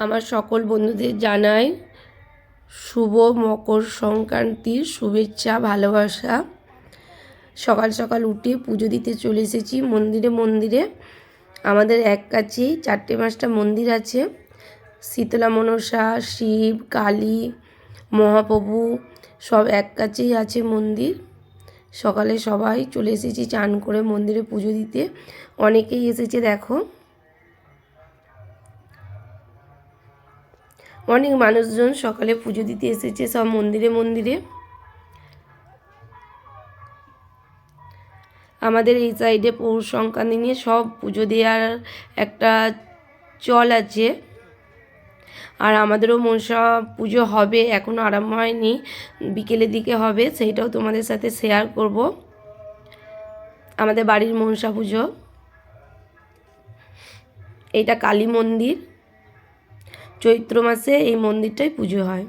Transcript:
আমার সকল বন্ধুদের জানাই শুভ মকর সংক্রান্তির শুভেচ্ছা, ভালোবাসা। সকাল সকাল উঠে পুজো দিতে চলে এসেছি মন্দিরে মন্দিরে। আমাদের এক কাছেই চারটে পাঁচটা মন্দির আছে। শীতলা মনসা, শিব, কালী, মহাপ্রভু, সব এক কাছেই আছে মন্দির। সকালে সবাই চলে এসেছি চান করে মন্দিরে পুজো দিতে। অনেকেই এসেছে, দেখো। অনেক মানুষজন সকালে পুজো দিতে এসেছে, সব মন্দিরে মন্দিরে। আমাদের এই সাইডে পৌষ সংক্রান্তি নিয়ে সব পুজো দেওয়ার একটা চল আছে। আর আমাদেরও মনসা পুজো হবে এখনও আরম্ভ হয়নি, বিকেলের দিকে হবে, সেইটাও তোমাদের সাথে শেয়ার করব। আমাদের বাড়ির মনসা পুজো। এটা কালী মন্দির। চৈত্র মাসে এই মন্দিরটাই পুজো হয়।